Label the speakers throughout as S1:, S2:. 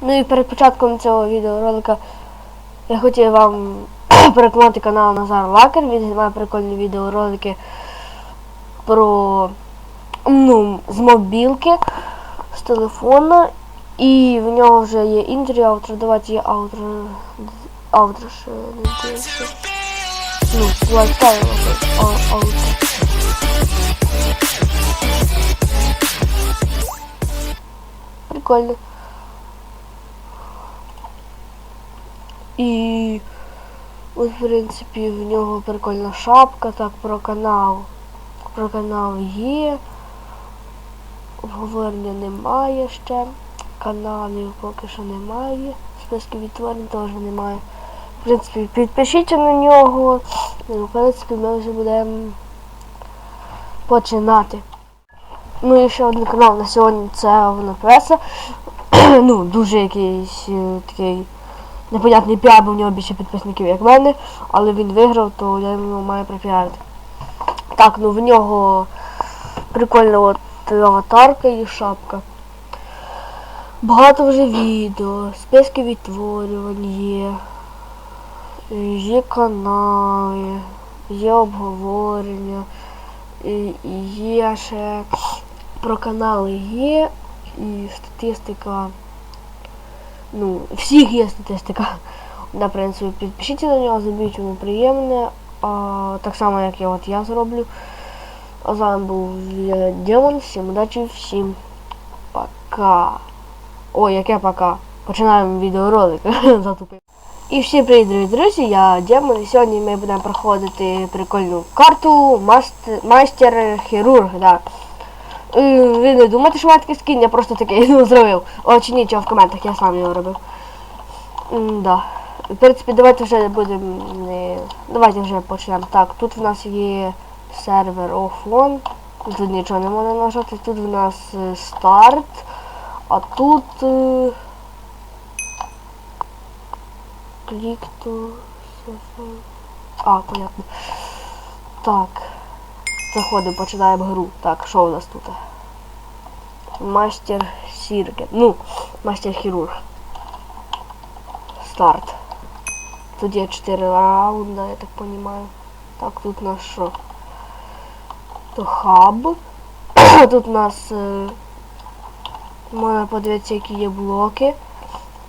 S1: Ну і перед початком цього відеоролика я хотів вам порекомендувати канал Назар Лакер. Він знімає прикольні відеоролики про ну, з мобілки, з телефона. І в нього вже є інтрі, аутро. Давайте є аутро. Аутро ще не дивився. Ну, лайфстайл а- аутро. Прикольно. І от, в принципі, в нього прикольна шапка, так, про канал. Про канал є. Обговорення немає ще. Каналів поки що немає. Списків відтворень теж немає. В принципі, підпишіться на нього. Ну, в принципі, ми вже будемо починати. Ну і ще один канал на сьогодні це Вонопреса. ну, дуже якийсь е, такий непонятний піар, бо в нього більше підписників, як в мене, але він виграв, то я йому маю пропіарити. Так, ну в нього прикольна от аватарка і шапка. Багато вже відео, списки відтворювань є, є канали, є обговорення, є ще про канали є і статистика. Ну, всіх є статистика. На принципі, підпишіться на нього, забіть йому приємне. А, так само, як я от я зроблю. А з вами був Демон. Всім удачі, всім пока. Ой, яке пока. Починаємо відеоролик. Затупив. І всім привіт, дорогі друзі, я Демон. І сьогодні ми будемо проходити прикольну карту Мастер-хірург. Да. Е, Ви не думаєте, що мене такий скін, я просто такий ну, зробив. О, чи нічого в коментах, я сам його робив. М, да. В принципі, давайте вже будемо не. Давайте вже почнемо. Так, тут в нас є сервер офлон. Тут нічого не можна нажати. Тут в нас е, старт. А тут. е, Клік то. А, понятно. Так. Заходимо, починаємо гру. Так, що у нас тут? Мастер Сірген. Ну, мастер хірург. Старт. Тут є 4 раунда, я так понимаю. Так, тут у нас що? То хаб. тут у нас е, можна подивитися, які є блоки.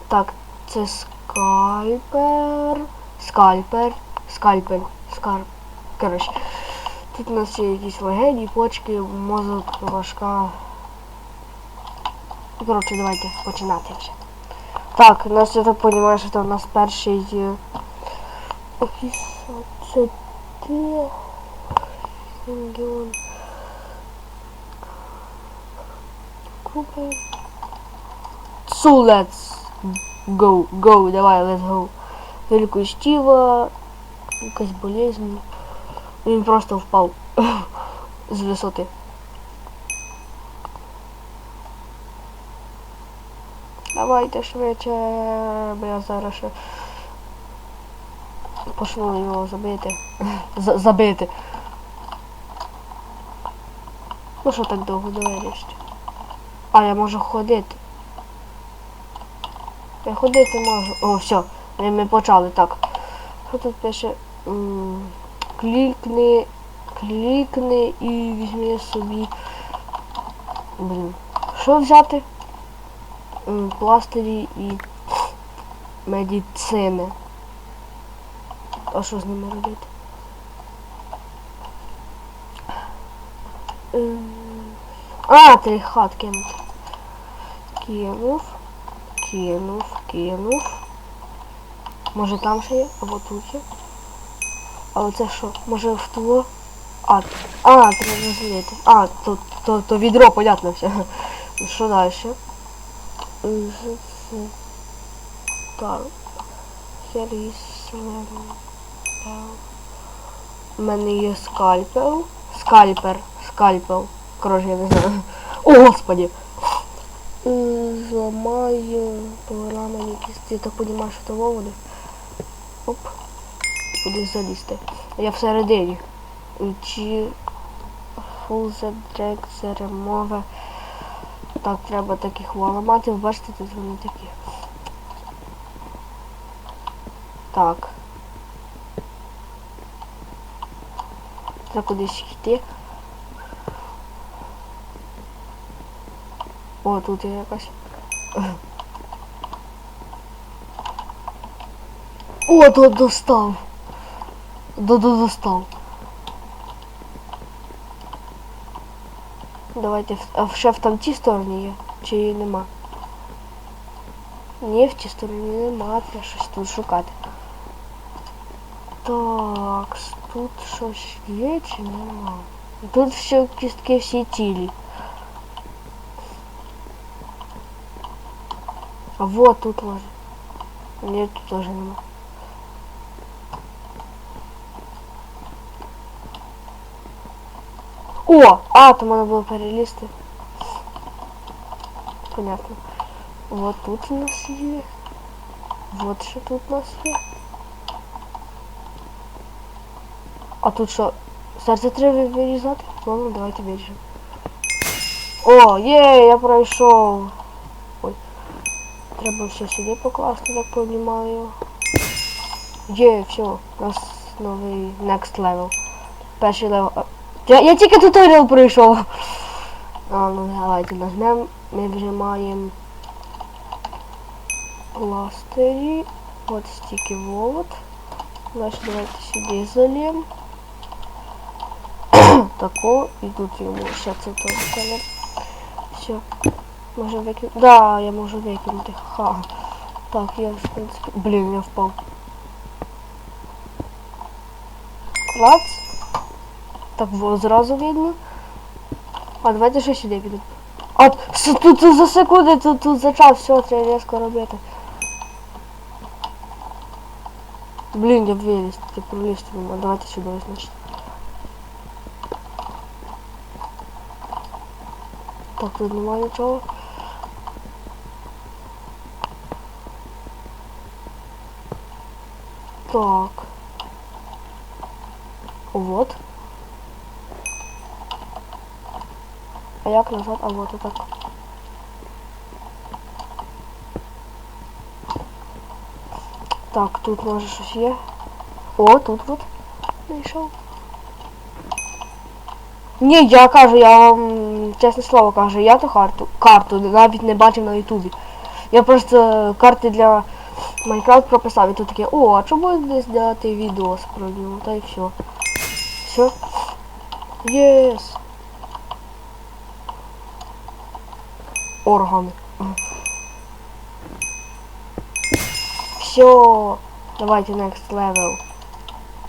S1: Так, це скальпер. Скальпер. Скальпель. Скарп. Коротше. Тут у нас є якісь легені, почки, мозок, важка. Коротше, давайте починати вже. Так, у нас я так розумію, що це у нас перший. е, це. Купи. So let's go, go, давай, let's go. Великого Стіва, якась болезнь. Він просто впав з висоти. Давайте швидше, бо зараз ще почну його забити. З- забити. Ну що так довго довіришся? А, я можу ходити. Я ходити можу. О, все, ми почали так. Що тут пише? Клікни, клікни і візьми собі. Блін. Що взяти? Пластирі і медицини. А що з ними робити? Ем, А, три хат кинути. Кинув, кинув, кинув. Може там ще є? Або тут є. А оце що? Може в того? А, а, треба злити. А, то, то, то відро, понятно все. Що далі? Так. У мене є скальпел. Скальпер. Скальпел. Коротше, я не знаю. О, господі. Е, Зламаю якісь. Я так розумію, що того буде. Оп. Куди залізти. Я всередині. Чи full the drag Так, треба таких ламати, бачите, тут вони такі. Так. Треба кудись йти. О, тут є якась. О, до достав. До до достав. Давайте в- а ще в там тій стороні є. Чи її нема? Ні, в тій стороні нема, треба щось тут шукати. Так, с- тут щось є чи нема? Тут все кістки всі цілі. А вот тут може. Ні, тут теж нема. О! А, то можна було перелізти. Понятно. Вот тут у нас є. Вот що тут у нас є. А тут що? Серце треба вирізати? Ладно, давайте виріжемо. О, є, я пройшов. Ой. Треба все сюди покласти, так понімаю. Є, все, у нас новий next level. Перший левел. Я, я тільки туторіал пройшов. А, ну давайте нажмемо. Ми вже маємо пластирі. От стільки вот. Дальше давайте сюди залємо. Тако. І тут йому ще це колір. Все. Можу викинути. Да, я можу викинути. Ха. Так, я в принципі. Блін, я впав. Клац. Так, вот, зразу видно. А давайте ще сюди піду. А тут, тут за секунди, тут, тут за час, все, треба різко робити. Блін, я виліз, ти пролізти можу. Давайте сюди, значить. Так, тут немає нічого. Так. Вот. А як назад? А вот отак. Так, тут може щось є. О, тут от. Знайшов. Ні, я кажу, я вам чесне слово кажу, я ту карту, карту навіть не бачив на ютубі. Я просто карти для Майнкрафт прописав і тут таке, о, а чому не зняти відео про нього? Та й все. Все. Єс. Органи. Все. Давайте next level.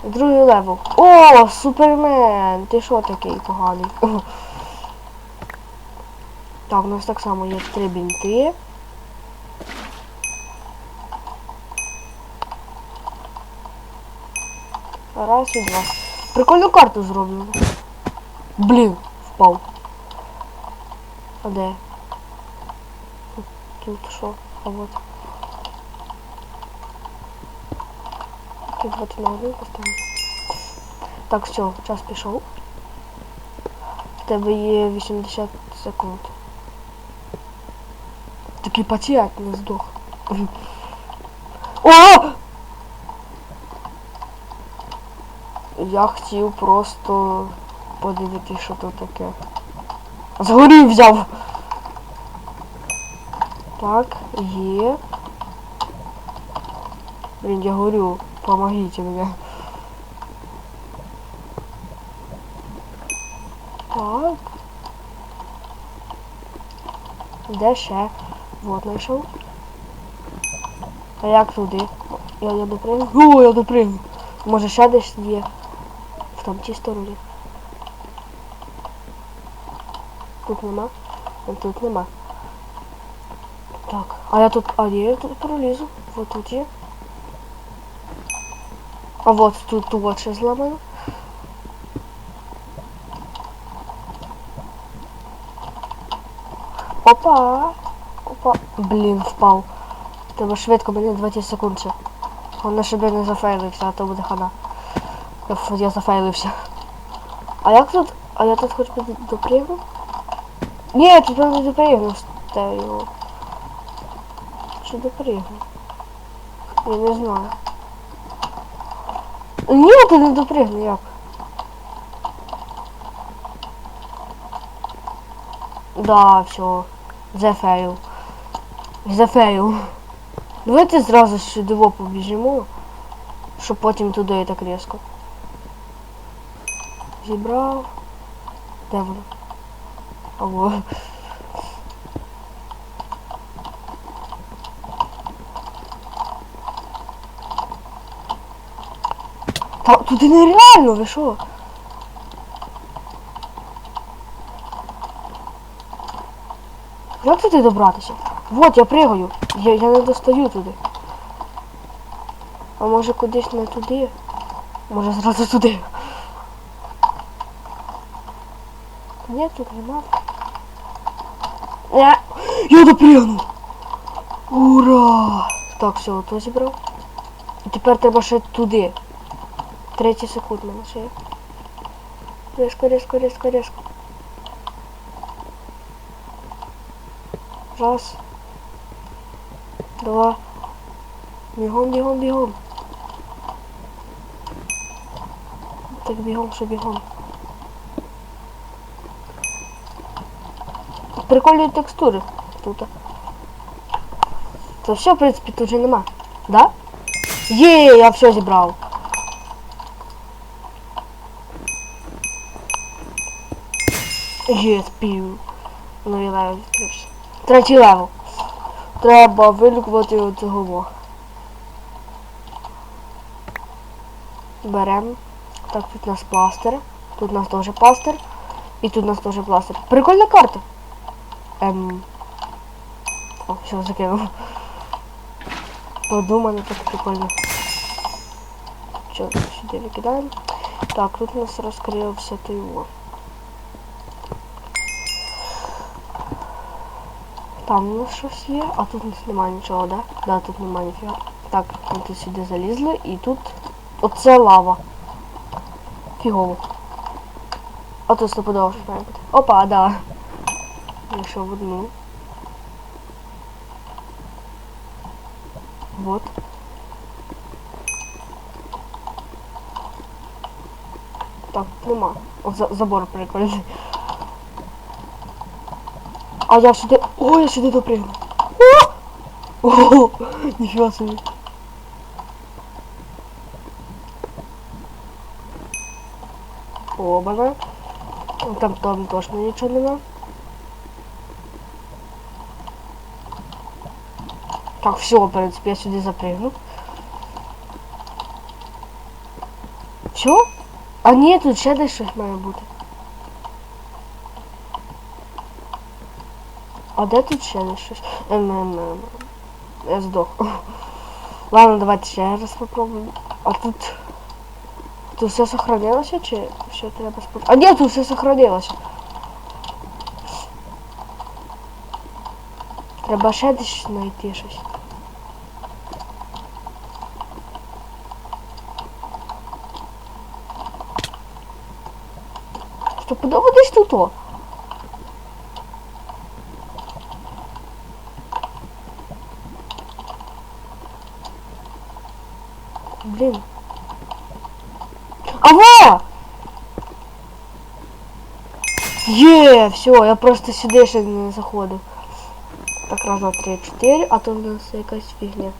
S1: Другий левел. О, супермен! Ти що такий поганий? Так, у нас так само є три бінти. Раз і два. Прикольну карту зроблено. Блін, впав. А де? Тут що? А вот. Тут 20 на один поставимо. Так, все, час пішов. В тебе є 80 секунд. Такий пацієнт не здох. О! Я хотів просто подивитися, що тут таке. Згорів взяв. Так, є. Блін, я горю. Помогите мне. Так. Де ще? Вот знайшов. А як туди? Я, я допригну. О, я допригну. Може ще десь є. В там тій стороні. Тут нема. Тут нема. Так, а я тут... А я тут пролізу. Вот тут є. А вот тут вот ще зламано. Опа! Опа! Блін, впав. Треба швидко, мені 20 секунд ще. Головне, щоб я не зафейлився, а то буде хана. Я, я зафейлився. А як тут? А я тут хоч би допригну? Ні, тут я не допригну. дасте його. Чи допригну? Я не знаю. Ні, ти не допригну, як? Да, все. Fail. The. Давайте зразу сюди во побіжимо, щоб потім туди і так різко. Зібрав. Де воно? Алло. Та туди нереально, ви що? Як туди добратися? Вот, я пригаю. Я, я не достаю туди. А може кудись не туди? Може зразу туди. Ні, тут нема. Я, я допригнув! Ура! Так, все, ото зібрав. І тепер треба ще туди. 30 секунд мене ще є. Різко, різко, різко. Раз. Два. Бігом, бігом, бігом. Так бігом, що бігом. Прикольні текстури тут. То все, в принципі, тут вже нема. Да? Є, я все зібрав. Спів. Новий левел відкрився. Третій левел. Треба вилікувати оцього во. Беремо. Так, тут у нас пластир. Тут у нас теж пластир. І тут у нас теж пластир. Прикольна карта. Ем. О, все, закинув. Подумано, так прикольно. Що, сюди викидаємо. Так, тут у нас розкрився той во. Там у нас щось є, а тут немає нічого, да? Да, тут немає ніфіга. Так, ми тут сюди залізли і тут оце лава. Фігово. А тут стопудово щось має бути. Опа, да. Якщо в одну. Вот. Так, нема. О, за- забор прикольний. А я сюди... О, я сюди допрыгну. О! О! Ніфіга собі. Обана. Там там точно нічого нема. Так, все, в принципі, я сюди запрыгну. Все? А ні, тут ще десь щось має бути. А де тут ще десь щось? Ем. Я здох. Ладно, давайте ще раз попробуємо. А тут... Тут все сохранилося чи ще треба спо... А ні, тут все сохранилося. Треба ще десь знайти щось. Стопудово десь тут Блин. Ага! Є, все, я просто сюди ще не заходив. Так, раз, два, три, чотири, а то в нас якась фігня.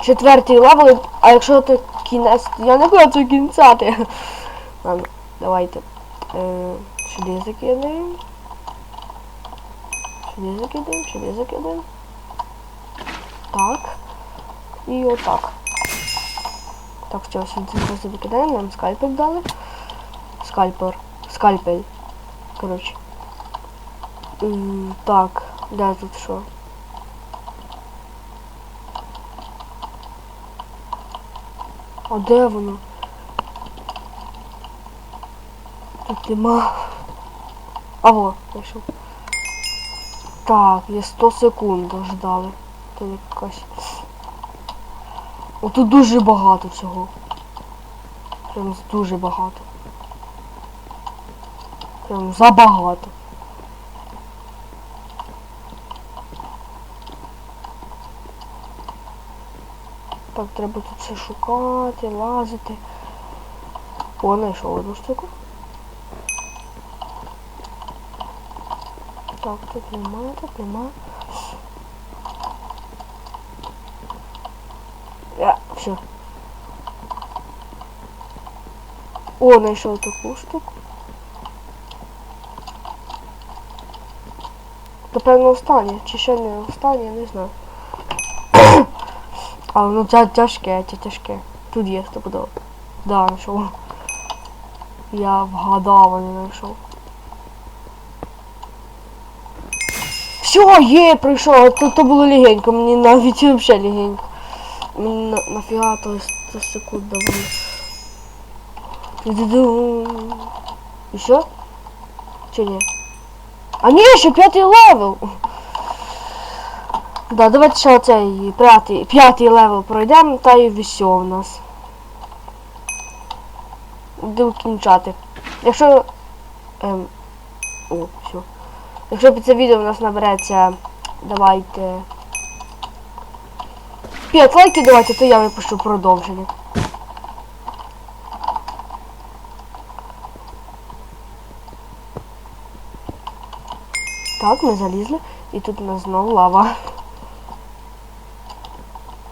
S1: Четвертий левел, а якщо то кінець, я не хочу кінцяти. Ладно, давайте. Е, сюди закидаємо. Сюди закидаємо, сюди закидаємо. Так. І отак. Так, все, сюди просто викидаємо, нам скальпель дали. Скальпер. Скальпель. Коротше. Так, де тут що? А де воно? Тут нема. А во, знайшов. Так, є 100 секунд ждали. Це якась. Тут дуже багато цього. Прям дуже багато. Прям забагато. Так, треба тут все шукати, лазити. О, знайшов одну штуку. Так, тут немає, тут немає. Все. О, знайшов таку штуку. Напевно, останнє, чи ще не не знаю. Але ну це тяжке, це тяжке. Тут є стопудово. Да, знайшов. Я вгадав, а не знайшов. Все, є, прийшов. То, то було легенько, мені навіть взагалі легенько. Мені на, нафіга то 100 секунд. Ду-ду-ду. І що? Чи ні? А ні, ще п'ятий левел. Да, давайте ще оцей п'ятий, п'ятий левел пройдемо, та і все у нас. Буду кінчати. Якщо... Ем, о, все. Якщо під це відео у нас набереться, давайте... 5 лайків давайте, то я випущу продовження. Так, ми залізли. І тут у нас знову лава.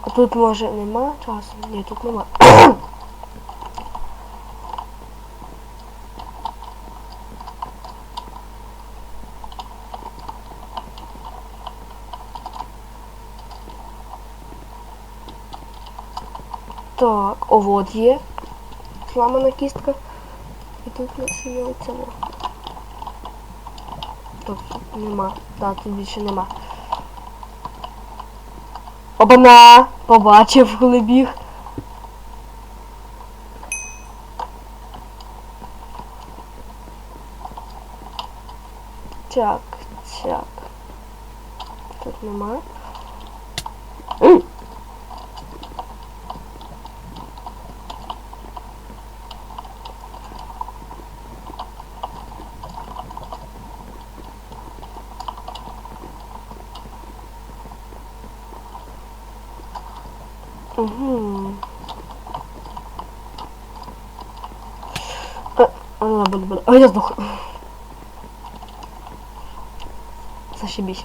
S1: А тут може нема часу? Ні, тут нема. Так, о, вот є. Зламана кістка. І тут у є оце. Так, тут нема. Так, тут більше нема. Обана! Побачив, коли біг. Так, так. Тут нема. М! Угу. А, буду, буду. А я сдох. Зашибись.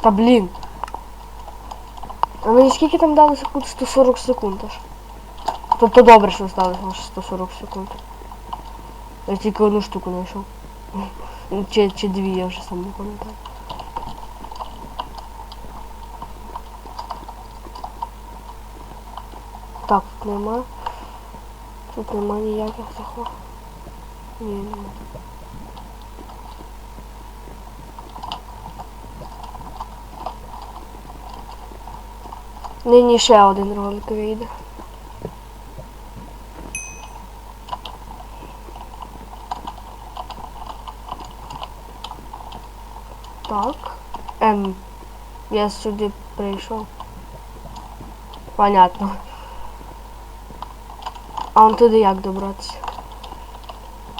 S1: Та блін. А мені скільки там дали секунд? 140 секунд аж. Тобто добре, що сталося аж 140 секунд. Я тільки одну штуку знайшов. Чи, чи дві, я вже сам не пам'ятаю. Так, тут нема. Тут нема ніяких захват. Ні, нема. Нині ще один ролик вийде. Так. Ем. Я сюди прийшов. Понятно. А он туди як добратися?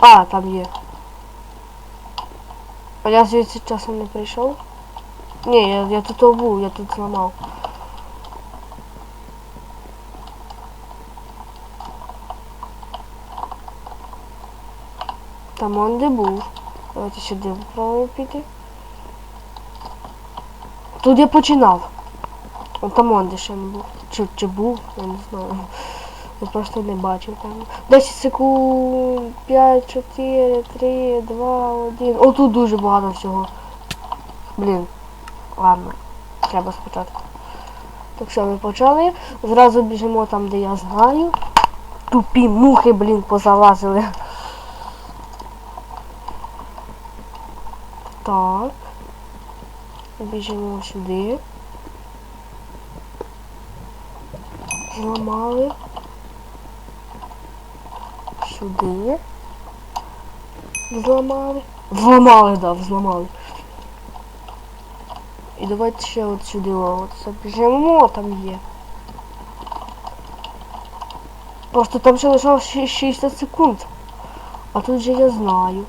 S1: А, там є. А я звідси часом не прийшов? Ні, я, я тут був, я тут зламав. Там он де був. Давайте сюди попробуємо піти. Тут я починав. Он там он де ще не був. Чи, чи був, я не знаю. Я просто не бачив там. 10 секунд, 5, 4, 3, 2, 1. О, тут дуже багато всього. Блін. Ладно. Треба спочатку. Так що ми почали. Зразу біжимо там, де я знаю. Тупі мухи, блін, позалазили. Так. Біжимо сюди. Зламали. Сюди. Взламали. Взламали, да, взламали. І давайте ще от сюди от забіжимо, там є. Просто там ще лишалось 60 секунд. А тут же я знаю.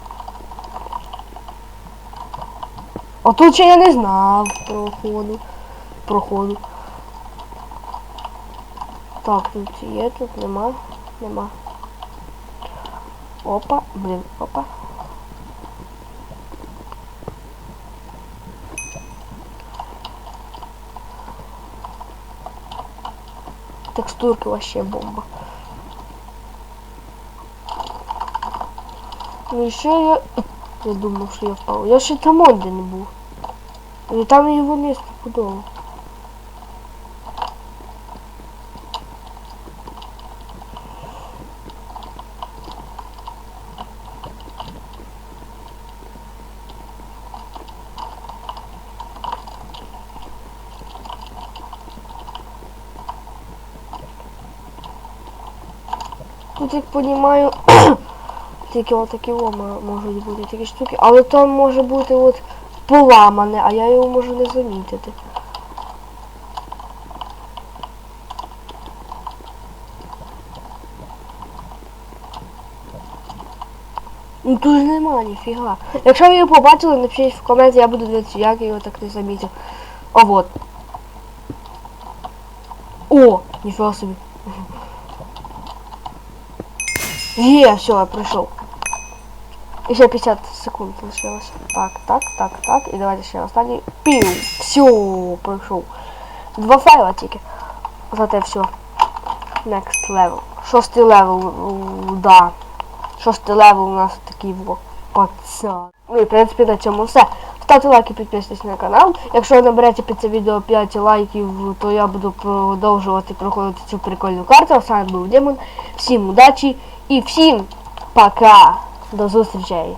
S1: А тут ще я не знав проходу. Проходу. Так, тут є, тут нема. Нема. Опа, блін, опа. Текстурки вообще бомба. Ну і ще я... Я думав, що я впав. Я ще там де не був. І там його місце подобало. Тут, як понімаю, тільки отакі о, можуть бути такі штуки, але там може бути от поламане, а я його можу не замітити. Ну тут ж нема ніфіга. Якщо ви його побачили, напишіть в коменті, я буду дивитися, як я його так не замітив. А вот. О, ніфіга собі. Є, все, я пройшов. І ще 50 секунд лишилося. Так, так, так, так. І давайте ще останній. Пів. Все, пройшов. Два файла тільки. Зате все. Next level. Шостий левел, да. Шостий левел у нас такий во. Пацан. Ну і в принципі на цьому все. Ставте лайки, підписуйтесь на канал. Якщо наберете під це відео 5 лайків, то я буду продовжувати проходити цю прикольну карту. З вами був Демон. Всім удачі і всім пока. До зустрічей.